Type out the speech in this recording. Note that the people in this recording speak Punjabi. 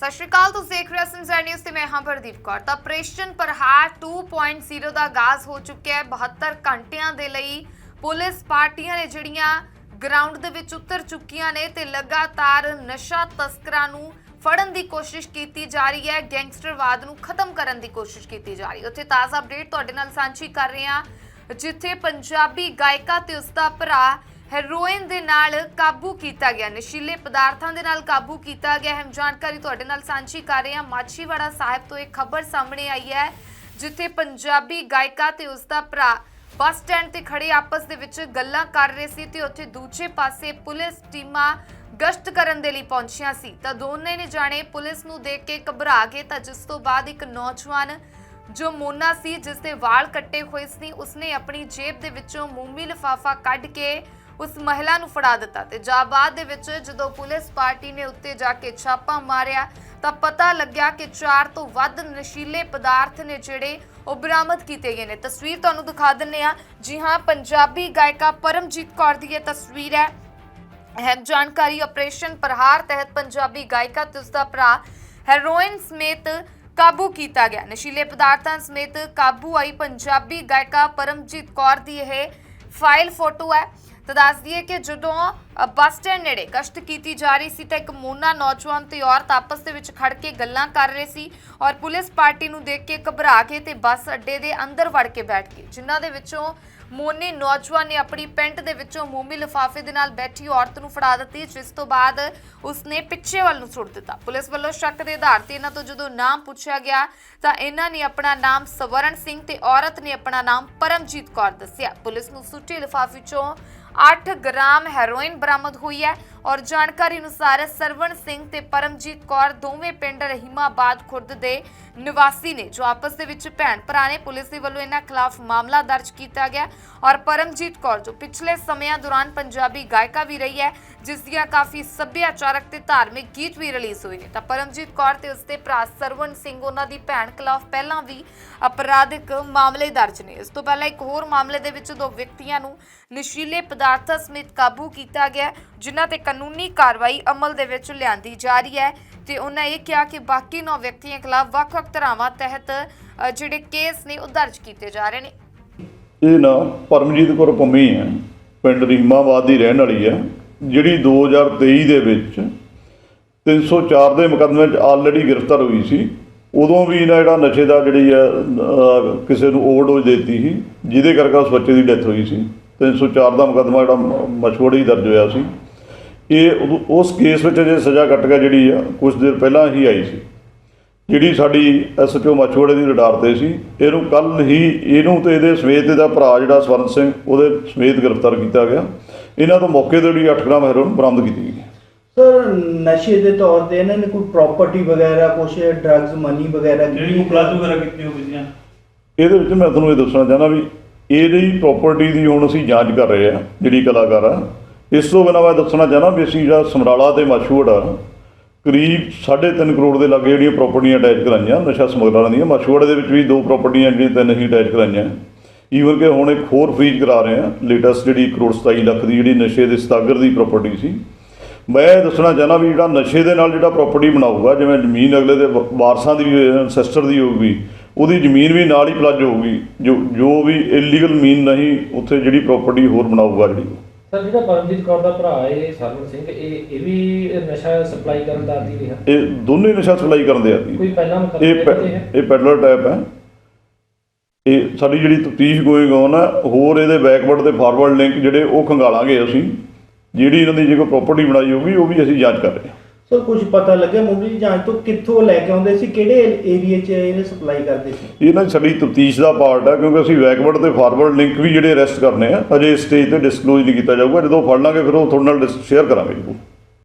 ਸਤਿ ਸ਼੍ਰੀ ਅਕਾਲ, ਤੁਸੀਂ ਦੇਖ ਰਹੇ ਹੋ ਸੰਸਾਰ ਨਿਊਜ਼ ਤੇ ਮੈਂ ਹਾਂ ਪ੍ਰਦੀਪ ਕੌਰ। ਤਾਂ ਆਪਰੇਸ਼ਨ ਪ੍ਰਹਾਰ 2.0 ਦਾ ਆਗਾਜ਼ ਹੋ ਚੁੱਕਿਆ ਹੈ। 72 ਘੰਟਿਆਂ ਦੇ ਲਈ ਪੁਲਿਸ ਪਾਰਟੀਆਂ ਨੇ ਜਿਹੜੀਆਂ ਗਰਾਊਂਡ ਦੇ ਵਿੱਚ ਉਤਰ ਚੁੱਕੀਆਂ ਨੇ ਤੇ ਲਗਾਤਾਰ ਨਸ਼ਾ ਤਸਕਰਾਂ ਨੂੰ ਫੜਨ ਦੀ ਕੋਸ਼ਿਸ਼ ਕੀਤੀ ਜਾ ਰਹੀ ਹੈ, ਗੈਂਗਸਟਰਵਾਦ ਨੂੰ ਖਤਮ ਕਰਨ ਦੀ ਕੋਸ਼ਿਸ਼ ਕੀਤੀ ਜਾ ਰਹੀ ਹੈ। ਉੱਥੇ ਤਾਜ਼ਾ ਅਪਡੇਟ ਤੁਹਾਡੇ ਨਾਲ ਸਾਂਝੀ ਕਰ ਰਹੇ ਹਾਂ, ਜਿੱਥੇ ਪੰਜਾਬੀ ਗਾਇਕਾ ਤੇ ਉਸਦਾ ਭਰਾ ਹੈਰੋਇਨ ਦੇ ਨਾਲ ਕਾਬੂ ਕੀਤਾ ਗਿਆ। ਨਸ਼ੀਲੇ ਪਦਾਰਥਾਂ ਦੇ ਨਾਲ ਕਾਬੂ ਕੀਤਾ ਗਿਆ ਹੈ। ਜਾਣਕਾਰੀ ਤੁਹਾਡੇ ਨਾਲ ਸਾਂਝੀ ਕਰ ਰਹੇ ਹਾਂ। ਮਾਛੀਵਾੜਾ ਸਾਹਿਬ ਤੋਂ ਇੱਕ ਖਬਰ ਸਾਹਮਣੇ ਆਈ ਹੈ, ਜਿੱਥੇ ਪੰਜਾਬੀ ਗਾਇਕਾ ਤੇ ਉਸਦਾ ਭਰਾ ਬੱਸ ਸਟੈਂਡ ਤੇ ਖੜੇ ਆਪਸ ਦੇ ਵਿੱਚ ਗੱਲਾਂ ਕਰ ਰਹੇ ਸੀ ਤੇ ਉੱਥੇ ਦੂਜੇ ਪਾਸੇ ਪੁਲਿਸ ਟੀਮਾਂ ਗਸ਼ਤ ਕਰਨ ਦੇ ਲਈ ਪਹੁੰਚੀਆਂ ਸੀ। ਤਾਂ ਦੋਨੇ ਨੇ ਜਾਣੇ ਪੁਲਿਸ ਨੂੰ ਦੇਖ ਕੇ ਘਬਰਾ ਗਏ। ਤਾਂ ਜਿਸ ਤੋਂ ਬਾਅਦ ਇੱਕ ਨੌਜਵਾਨ ਜੋ ਮੋਨਾ ਸੀ ਜਿਸ ਦੇ ਵਾਲ ਕੱਟੇ ਹੋਏ ਸੀ, ਉਸਨੇ ਆਪਣੀ ਜੇਬ ਦੇ ਵਿੱਚੋਂ ਮੂੰਮੀ ਲਿਫਾਫਾ ਕੱਢ ਕੇ ਉਸ ਮਹਿਲਾ ਨੂੰ ਫੜਾ ਦਿੱਤਾ ਤੇ ਜਾਬਾਦ ਦੇ ਵਿੱਚ ਜਦੋਂ ਪੁਲਿਸ ਪਾਰਟੀ ਨੇ ਉੱਤੇ ਜਾ ਕੇ ਛਾਪਾ ਮਾਰਿਆ ਤਾਂ ਪਤਾ ਲੱਗਿਆ ਕਿ ਚਾਰ ਤੋਂ ਵੱਧ ਨਸ਼ੀਲੇ ਪਦਾਰਥ ਨੇ ਜਿਹੜੇ ਉਹ ਬਰਾਮਦ ਕੀਤੇ ਗਏ ਨੇ। ਤਸਵੀਰ ਤੁਹਾਨੂੰ ਦਿਖਾ ਦਿੰਨੇ ਆ ਜੀ ਹਾਂ, ਪੰਜਾਬੀ ਗਾਇਕਾ ਪਰਮਜੀਤ ਕੌਰ ਦੀ ਇਹ ਤਸਵੀਰ ਹੈ। ਅਹਿਮ ਜਾਣਕਾਰੀ ਆਪਰੇਸ਼ਨ ਪ੍ਰਹਾਰ ਤਹਿਤ ਪੰਜਾਬੀ ਗਾਇਕਾ ਤੇ ਉਸਦਾ ਭਰਾ ਹੈਰੋਇਨ ਸਮੇਤ ਕਾਬੂ ਕੀਤਾ ਗਿਆ। ਨਸ਼ੀਲੇ ਪਦਾਰਥਾਂ ਸਮੇਤ ਕਾਬੂ ਆਈ ਪੰਜਾਬੀ ਗਾਇਕਾ ਪਰਮਜੀਤ ਕੌਰ ਦੀ ਇਹ ਫਾਈਲ ਫੋਟੋ ਹੈ। ਤਾਂ ਦੱਸ ਦਈਏ ਕਿ ਜਦੋਂ ਅ, ਬੱਸ ਸਟੈਂਡ ਨੇੜੇ ਗਸ਼ਤ ਕੀਤੀ ਜਾ ਰਹੀ ਸੀ ਤਾਂ ਇੱਕ ਮੋਨਾ ਨੌਜਵਾਨ ਤੇ ਔਰਤ ਆਪਸ ਦੇ ਵਿੱਚ ਖੜ ਕੇ ਗੱਲਾਂ ਕਰ ਰਹੇ ਸੀ ਔਰ ਪੁਲਿਸ ਪਾਰਟੀ ਨੂੰ ਦੇਖ ਕੇ ਘਬਰਾ ਕੇ ਤੇ ਬੱਸ ਅੱਡੇ ਦੇ ਅੰਦਰ ਵੜ ਕੇ ਬੈਠ ਗਏ ਜਿਨ੍ਹਾਂ ਦੇ ਵਿੱਚੋਂ ਮੋਨੇ ਨੌਜਵਾਨ ਨੇ ਆਪਣੀ ਪੈਂਟ ਦੇ ਵਿੱਚੋਂ ਮੋਮੀ ਲਿਫਾਫੇ ਦੇ ਨਾਲ ਬੈਠੀ ਔਰਤ ਨੂੰ ਫੜਾ ਦਿੱਤੀ ਜਿਸ ਤੋਂ ਬਾਅਦ ਉਸਨੇ ਪਿੱਛੇ ਵੱਲ ਨੂੰ ਸੁੱਟ ਦਿੱਤਾ। ਪੁਲਿਸ ਵੱਲੋਂ ਸ਼ੱਕ ਦੇ ਆਧਾਰ ਤੇ ਇਹਨਾਂ ਤੋਂ ਜਦੋਂ ਨਾਮ ਪੁੱਛਿਆ ਗਿਆ ਤਾਂ ਇਹਨਾਂ ਨੇ ਆਪਣਾ ਨਾਮ ਸਵਰਨ ਸਿੰਘ ਤੇ ਔਰਤ ਨੇ ਆਪਣਾ ਨਾਮ ਪਰਮਜੀਤ ਕੌਰ ਦੱਸਿਆ। ਪੁਲਿਸ ਨੂੰ ਸੁੱਟੇ ਲਿਫਾਫੇ ਚੋਂ 8 ਗ੍ਰਾਮ ਹੈਰੋਇਨ ਬਰਾਮਦ ਬਰਾਮਦ ਹੋਈ ਹੈ। ਔਰ ਜਾਣਕਾਰੀ ਅਨੁਸਾਰ ਸਰਵਣ ਸਿੰਘ ਤੇ ਪਰਮਜੀਤ ਕੌਰ ਦੋਵੇਂ ਪਿੰਡ ਰਹੀਮਾਬਾਦ ਖੁਰਦ ਦੇ ਨਿਵਾਸੀ ਨੇ, ਜੋ ਆਪਸ ਦੇ ਵਿੱਚ ਭੈਣ ਭਰਾ ਨੇ, ਪੁਲਿਸ ਦੇ ਵੱਲੋਂ ਇਹਨਾਂ ਖਿਲਾਫ ਮਾਮਲਾ ਦਰਜ ਕੀਤਾ ਗਿਆ ਔਰ ਪਰਮਜੀਤ ਕੌਰ, ਜੋ ਪਿਛਲੇ ਸਮਿਆਂ ਦੌਰਾਨ ਪੰਜਾਬੀ ਗਾਇਕਾ ਵੀ ਰਹੀ ਹੈ, ਜਿਸ ਦੀਆਂ ਕਾਫੀ ਸੱਭਿਆਚਾਰਕ ਤੇ ਧਾਰਮਿਕ ਗੀਤ ਵੀ ਰਿਲੀਜ਼ ਹੋਏ ਨੇ। ਤਾਂ ਪਰਮਜੀਤ ਕੌਰ ਤੇ ਉਸਦੇ ਭਰਾ ਸਰਵਣ ਸਿੰਘ, ਉਹਨਾਂ ਦੀ ਭੈਣ ਖਿਲਾਫ ਪਹਿਲਾਂ ਵੀ ਅਪਰਾਧਿਕ ਮਾਮਲੇ ਦਰਜ ਨੇ। ਇਸ ਤੋਂ ਪਹਿਲਾਂ ਇੱਕ ਹੋਰ ਮਾਮਲੇ ਦੇ ਵਿੱਚ ਦੋ ਵਿਅਕਤੀਆਂ ਨੂੰ ਨਸ਼ੀਲੇ ਪਦਾਰਥਾਂ ਸਮੇਤ ਕਾਬੂ ਕੀਤਾ ਗਿਆ ਜਿਨ੍ਹਾਂ ਤੇ ਕਾਨੂੰਨੀ ਕਾਰਵਾਈ ਅਮਲ ਦੇ ਵਿੱਚ ਲਿਆਂਦੀ ਜਾ ਰਹੀ ਹੈ ਤੇ ਉਹਨਾਂ ਇਹ ਕਿਹਾ ਕਿ ਬਾਕੀ ਨੌ ਵਿਅਕਤੀਆਂ ਖਿਲਾਫ ਵੱਖ-ਵੱਖ ਧਾਰਾਵਾਂ ਤਹਿਤ ਅ, ਜਿਹੜੇ ਕੇਸ ਨੇ ਉਹ ਦਰਜ ਕੀਤੇ ਜਾ ਰਹੇ ਨੇ। ਇਹ ਨਾ ਪਰਮਜੀਤ ਕੌਰ ਪੰਮੀ ਹੈ ਪਿੰਡ ਰੀਮਾਬਾਦ ਦੀ ਰਹਿਣ ਵਾਲੀ ਹੈ ਜਿਹੜੀ 2023 ਦੇ ਵਿੱਚ 304 ਦੇ ਮੁਕੱਦਮੇ 'ਚ ਆਲਰੇਡੀ ਗ੍ਰਿਫਤਾਰ ਹੋਈ ਸੀ। ਉਦੋਂ ਵੀ ਇਹਨਾਂ ਜਿਹੜਾ ਨਸ਼ੇ ਦਾ ਜਿਹੜੀ ਹੈ ਅਹ, ਕਿਸੇ ਨੂੰ ਓਵਰਡੋਜ਼ ਦਿੱਤੀ ਸੀ ਜਿਹਦੇ ਕਰਕੇ ਉਸ ਬੱਚੇ ਦੀ ਡੈਥ ਹੋਈ ਸੀ। 304 ਦਾ ਮੁਕੱਦਮਾ ਜਿਹੜਾ ਮਸ਼ਹੂਰੀ ਦਰਜ ਹੋਇਆ ਸੀ। ਇਹ ਉਦੋਂ- ਉਸ ਕੇਸ ਵਿੱਚ ਜੇ ਸਜ਼ਾ ਕੱਟ ਕੇ ਜਿਹੜੀ ਆ ਕੁਝ ਦਿਨ ਪਹਿਲਾਂ ਹੀ ਆਈ ਸੀ। ਜਿਹੜੀ ਸਾਡੀ ਐਸਪੀਓ ਮਛੋੜੇ ਦੀ ਰਡਾਰ ਤੇ ਸੀ ਇਹਨੂੰ ਕੱਲ ਹੀ ਇਹਨੂੰ ਤੇ ਇਹਦੇ ਸਮੇਤ ਇਹਦਾ ਭਰਾ ਜਿਹੜਾ ਸਵਰਨ ਸਿੰਘ ਉਹਦੇ ਸਮੇਤ ਗ੍ਰਿਫਤਾਰ ਕੀਤਾ ਗਿਆ। ਇਹਨਾਂ ਤੋਂ ਮੌਕੇ ਤੇ ਜਿਹੜੀ 8 ਗ੍ਰਾਮ ਹੈਰੋਇਨ ਬਰਾਮਦ ਕੀਤੀ ਗਈ। ਸਰ ਨਸ਼ੇ ਦੇ ਤੌਰ ਤੇ ਇਹਨਾਂ ਨੇ ਕੋਈ ਪ੍ਰਾਪਰਟੀ ਵਗੈਰਾ ਕੁਛ ਡਰੱਗਸ ਮਨੀ ਵਗੈਰਾ ਜਿਹੜੀ ਕੋ ਪਲਾਜ਼ੋ ਵਗੈਰਾ ਕੀਤੀ ਹੋਈ ਸੀ ਇਹਦੇ ਵਿੱਚ ਮੈਂ ਤੁਹਾਨੂੰ ਇਹ ਦੱਸਣਾ ਚਾਹੁੰਦਾ ਵੀ ਇਹਦੀ ਪ੍ਰਾਪਰਟੀ ਦੀ ਹੁਣ ਅਸੀਂ ਜਾਂਚ ਕਰ ਰਹੇ ਆ ਜਿਹੜੀ ਕਲਾਕਾਰ ਆ ਇਸ ਤੋਂ ਬਿਨਾਂ ਮੈਂ ਦੱਸਣਾ ਚਾਹੁੰਦਾ ਵੀ ਅਸੀਂ ਜਿਹੜਾ ਸਮਰਾਲਾ ਤੇ ਮਸ਼ਹੂਰ ਆ, ਕਰੀਬ 3.5 ਕਰੋੜ ਦੇ ਲਾਗੇ ਜਿਹੜੀਆਂ ਪ੍ਰਾਪਰਟੀਆਂ ਅਟੈਚ ਕਰਾਈਆਂ, ਨਸ਼ਾ ਸਮਗਲਰਾਂ ਦੀਆਂ ਮਸ਼ਹੂਰ ਦੇ ਵਿੱਚ ਵੀ ਦੋ ਪ੍ਰਾਪਰਟੀਆਂ ਜਿਹੜੀਆਂ ਤਿੰਨ ਹੀ ਅਟੈਚ ਕਰਾਈਆਂ। ਈਵਨ ਕਿ ਹੁਣ ਇੱਕ ਹੋਰ ਫਰੀਜ ਕਰਾ ਰਹੇ ਆ ਲੇਟੈਸਟ ਜਿਹੜੀ ਇੱਕ ਕਰੋੜ 27 ਲੱਖ ਦੀ ਜਿਹੜੀ ਨਸ਼ੇ ਦੇ ਸਤਾਗਰ ਦੀ ਪ੍ਰਾਪਰਟੀ ਸੀ। ਮੈਂ ਇਹ ਦੱਸਣਾ ਚਾਹੁੰਦਾ ਵੀ ਜਿਹੜਾ ਨਸ਼ੇ ਦੇ ਨਾਲ ਜਿਹੜਾ ਪ੍ਰਾਪਰਟੀ ਬਣਾਊਗਾ, ਜਿਵੇਂ ਜ਼ਮੀਨ ਅਗਲੇ ਦੇ ਵਾਰਸਾਂ ਦੀ ਅਨਸੈਸਟਰ ਦੀ ਹੋਊਗੀ, ਉਹਦੀ ਜ਼ਮੀਨ ਵੀ ਨਾਲ ਹੀ ਪਲੱਜ ਹੋਊਗੀ, ਜੋ ਜੋ ਵੀ ਇਲੀਗਲ ਮੀਨ ਨਹੀਂ ਉੱਥੇ ਜਿਹੜੀ ਪ੍ਰਾਪਰਟੀ ਹੋਰ ਬਣਾਊਗਾ ਜਿਹੜੀ ਸਰ ਜਿਹੜਾ ਪਰਮਜੀਤ ਕੌਰ ਦਾ ਭਰਾ ਹੈ ਸਰਵਣ ਸਿੰਘ ਇਹ ਇਹ ਵੀ ਨਸ਼ਾ ਸਪਲਾਈ ਕਰਨ ਦਾ ਆਦੀ ਰਿਹਾ? ਇਹ ਦੋਨੇ ਨਸ਼ਾ ਸਪਲਾਈ ਕਰਦੇ ਆ ਜੀ ਕੋਈ ਪਹਿਲਾਂ ਇਹ ਪੈ- ਇਹ ਪੈਡਲਰ ਟਾਈਪ ਹੈ। ਇਹ ਸਾਡੀ ਜਿਹੜੀ ਤਫਤੀਸ਼ ਗੋਇੰਗ ਔਨ ਹੈ ਹੋਰ ਇਹਦੇ ਬੈਕਵਰਡ ਤੇ ਫਾਰਵਰਡ ਲਿੰਕ ਜਿਹੜੇ ਉਹ ਖੰਗਾਲਾਂਗੇ ਅਸੀਂ। ਜਿਹੜੀ ਇਹਨਾਂ ਦੀ ਜੇ ਕੋਈ ਪ੍ਰਾਪਰਟੀ ਬਣਾਈ ਹੋਊਗੀ ਉਹ ਵੀ ਅਸੀਂ ਜਾਂਚ ਕਰ ਰਹੇ ਹਾਂ। ਸਰ ਕੁਝ ਪਤਾ ਲੱਗਿਆ ਮੁੱਢਲੀ ਜਾਂਚ ਤੋਂ ਕਿੱਥੋਂ ਲੈ ਕੇ ਆਉਂਦੇ ਸੀ, ਕਿਹੜੇ ਏਰੀਆ 'ਚ ਇਹ ਸਪਲਾਈ ਕਰਦੇ ਸੀ? ਇਹ ਨਾ ਸਾਡੀ ਤਫਤੀਸ਼ ਦਾ ਪਾਰਟ ਹੈ ਕਿਉਂਕਿ ਅਸੀਂ ਬੈਕਵਰਡ ਤੇ ਫਾਰਵਰਡ ਲਿੰਕ ਵੀ ਜਿਹੜੇ ਅਰੈਸਟ ਕਰਨੇ ਆ, ਅਜੇ ਸਟੇਜ ਤੇ ਡਿਸਕਲੋਜ਼ ਨਹੀਂ ਕੀਤਾ ਜਾਊਗਾ, ਜਦੋਂ ਫੜ ਲਾਂਗੇ ਫਿਰ ਉਹ ਤੁਹਾਡੇ ਨਾਲ ਸ਼ੇਅਰ ਕਰਾਂਗੇ